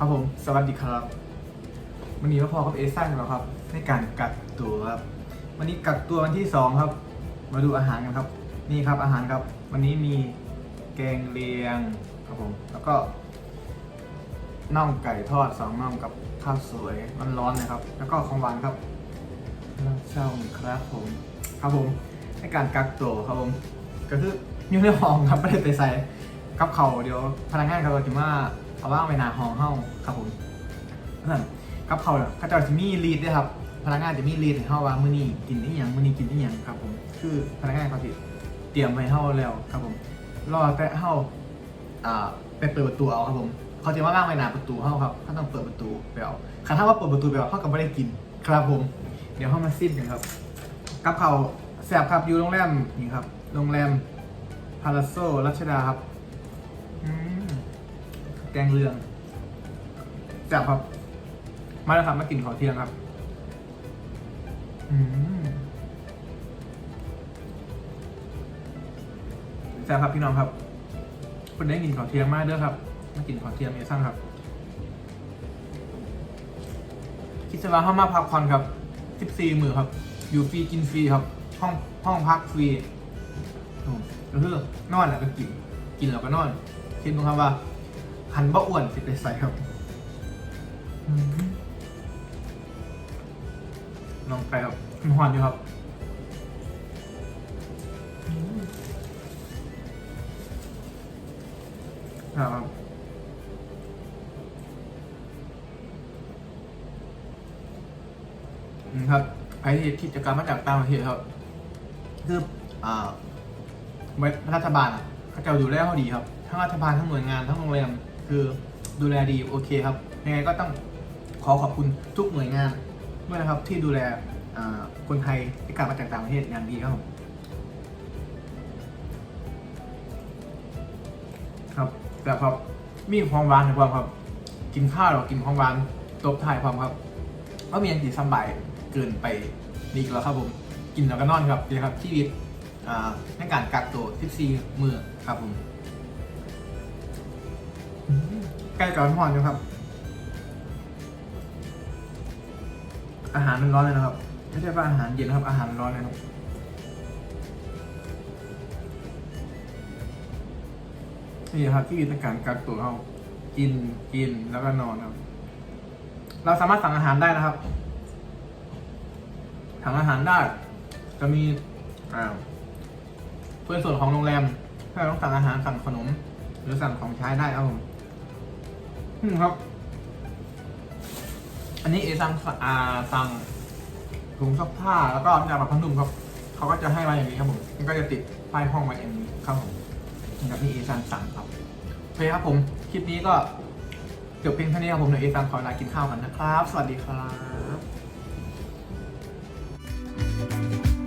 ครับผม สวัสดีครับ วันนี้มาพอกับเอซ่าแล้วครับ ในการกักตัวครับ วันนี้กักตัววันที่สองครับ มาดูอาหารกันครับ นี่ครับอาหารครับ วันนี้มีแกงเลียงครับผม แล้วก็น่องไก่ทอดสองน่องกับข้าวสวยร้อนๆนะครับ แล้วก็ของหวานครับน้ำเช่าครับผม ครับผม ในการกักตัวครับผม ก็คืออยู่ในห้องครับไม่ได้ไปใส่กับเขาเดี๋ยวพนักงานเขาจะมา เอาว่างไปนาห้องเฮ้าครับผมนั่นกับเขาเขาจะจะมีรีดด้วยครับ พนักงานจะมีรีดให้เฮาว่ามื้อนี้กินอีหยังมื้อนี้กินอีหยังครับผม คือพนักงานเขาสิเตรียมไว้ให้เฮาแล้วครับผม รอแต่เฮาอ่าไปเปิดประตูเอาครับผมเขาจะมาว่างไว้หน้าประตูเฮาครับเขาต้องเปิดประตูไปเอาคันถ้าว่าเปิดประตูไปเอาเขาก็ไม่ได้กินครับผม เดี๋ยวเฮามาซิมกันครับกับเขาแสบครับอยู่โรงแรมนี่ครับ โรงแรมพาราโซรัชดาครับ อืม แกงเรืองแสบครับ มาแล้วครับมากินข้าเที่ยงครับ อืมแสบครับพี่น้องครับคุณได้กินข้าเที่ยงมากเด้อครับมากินข้าเที่ยงเอซ่าครับ คิดซะว่าเข้ามาพักผ่อนครับ14มือครับ อยู่ฟรีกินฟรีครับ ห้องห้องพักฟรีก็คือนอนแล้วก็กิน กินแล้วก็นอนคิดดูครับว่า หันบ่อ้วนสิไปใส่ครับอืมลองไปครับมันหวานอยู่ครับอืมครับอืมครับไอ้ที่กิจกรรมมาจากต่างประเทศครับคืออ่ารัฐบาลอะเขาจะดูแลเขาดีครับ ทั้งรัฐบาลทั้งหน่วยงานทั้งโรงแรม คือดูแลดีโอเคครับยังไงก็ต้องขอขอบคุณทุกหน่วยงานด้วยนะครับที่ดูแลคนไทยที่กลับมาจากต่างประเทศอย่างดีครับผมครับแต่ครับมีความหวานในความครับ กินข้าวหรอกินความหวานตบท้ายความครับว่ามีอย่างสีสำบายเกินไปดีกแล้วครับผมกินแล้วก็นอนครับดีครับชีวิตอ่าในการกักตัว14มือครับผม ใกล้กับวันพรอยู่ครับ อาหารมันร้อนเลยนะครับ ไม่ใช่ว่าอาหารเย็นนะครับ อาหารร้อนเลยครับนี่ครับที่วิธีการกักตัวเขากินกินแล้วก็นอนครับ เราสามารถสั่งอาหารได้นะครับสั่งอาหารได้ จะมีอ่าเพื่อนส่วนของโรงแรมถ้าเราต้องสั่งอาหารสั่งขนม หรือสั่งของใช้ได้ครับผม อืมครับ อันนี้เอซังอาซังถุงซักผ้าแล้วก็น้ำยาปรับผ้านุ่มครับเขาก็จะให้มาอย่างนี้ครับผมมันก็จะติดป้ายห้องมาอย่งนี้ครับผมนะครับนี่เอซังสั่งครับโอเคครับผมคลิปนี้ก็จบเพียงเท่านี้ครับผมเดี๋ยวเอซังขอลากินข้าวกันนะครับ สวัสดีครับ